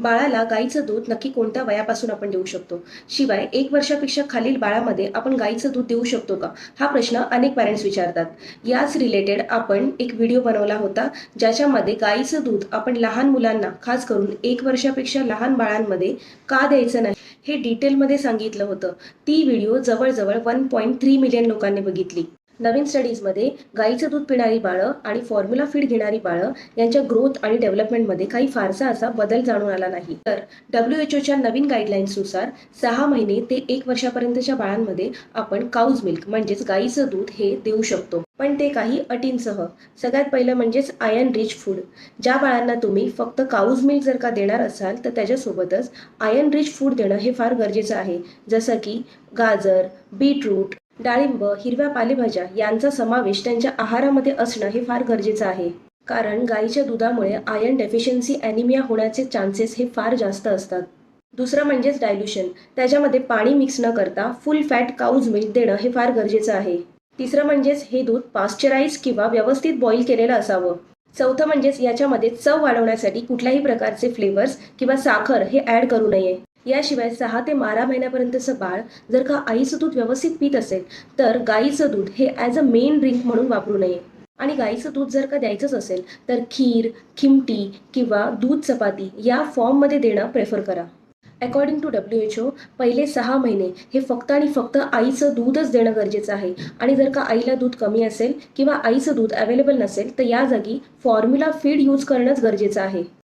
बाळाला गाईचं दूध नक्की कोणत्या वयापासून आपण देऊ शकतो? शिवाय एक वर्षापेक्षा खालील बाळामध्ये आपण गाईचं दूध देऊ शकतो का? हा प्रश्न अनेक पॅरेंट्स विचारतात. याच रिलेटेड आपण एक व्हिडिओ बनवला होता ज्याच्यामध्ये गाईचं दूध आपण लहान मुलांना खास करून एक वर्षापेक्षा लहान बाळांमध्ये का द्यायचं नाही हे डिटेलमध्ये सांगितलं होतं. ती व्हिडिओ जवळजवळ वन पॉईंट थ्री मिलियन लोकांनी बघितली. नवीन स्टडीजमध्ये गाईचं दूध पिणारी बाळं आणि फॉर्म्युला फीड घेणारी बाळं यांच्या ग्रोथ आणि डेव्हलपमेंटमध्ये काही फारसा असा बदल जाणून आला नाही. तर डब्ल्यू एच ओच्या नवीन गाईडलाईन्सनुसार सहा महिने ते एक वर्षापर्यंतच्या बाळांमध्ये आपण काउज मिल्क म्हणजेच गाईचं दूध हे देऊ शकतो. पण ते काही अटींसह सगळ्यात पहिलं म्हणजेच आयर्न रिच फूड ज्या बाळांना तुम्ही फक्त काऊज मिल्क जर का देणार असाल तर त्याच्यासोबतच आयर्न रिच फूड देणं हे फार गरजेचं आहे. जसं की गाजर बीटरूट डाळिंब हिरव्या पालेभाज्या यांचा समावेश त्यांच्या आहारामध्ये असणं हे फार गरजेचं आहे. कारण गाईच्या दुधामुळे आयर्न डेफिशियन्सी ॲनिमिया होण्याचे चान्सेस हे फार जास्त असतात. दुसरं म्हणजेच डायल्युशन त्याच्यामध्ये पाणी मिक्स न करता फुल फॅट काऊज मिल्क देणं हे फार गरजेचं आहे. तिसरं म्हणजेच हे दूध पाश्चराईज किंवा व्यवस्थित बॉईल केलेलं असावं. चौथं म्हणजेच याच्यामध्ये चव वाढवण्यासाठी कुठल्याही प्रकारचे फ्लेवर्स किंवा साखर हे ॲड करू नये. याशिवाय सहा ते बारा महिन्यापर्यंतचं बाळ जर का आईचं दूध व्यवस्थित पित असेल तर गाईचं दूध हे ॲज अ मेन ड्रिंक म्हणून वापरू नये. आणि गाईचं दूध जर का द्यायचंच असेल तर खीर खिमटी किंवा दूध चपाती या फॉर्ममध्ये देणं प्रेफर करा. According to W H O पहिले सहा महिने हे फक्त आणि फक्त आईचं दूधच देणं गरजेचं आहे. आणि जर का आईला दूध कमी असेल किंवा आईचं दूध अवेलेबल नसेल तर या जागी फॉर्म्युला फीड यूज करणंच गरजेचं आहे.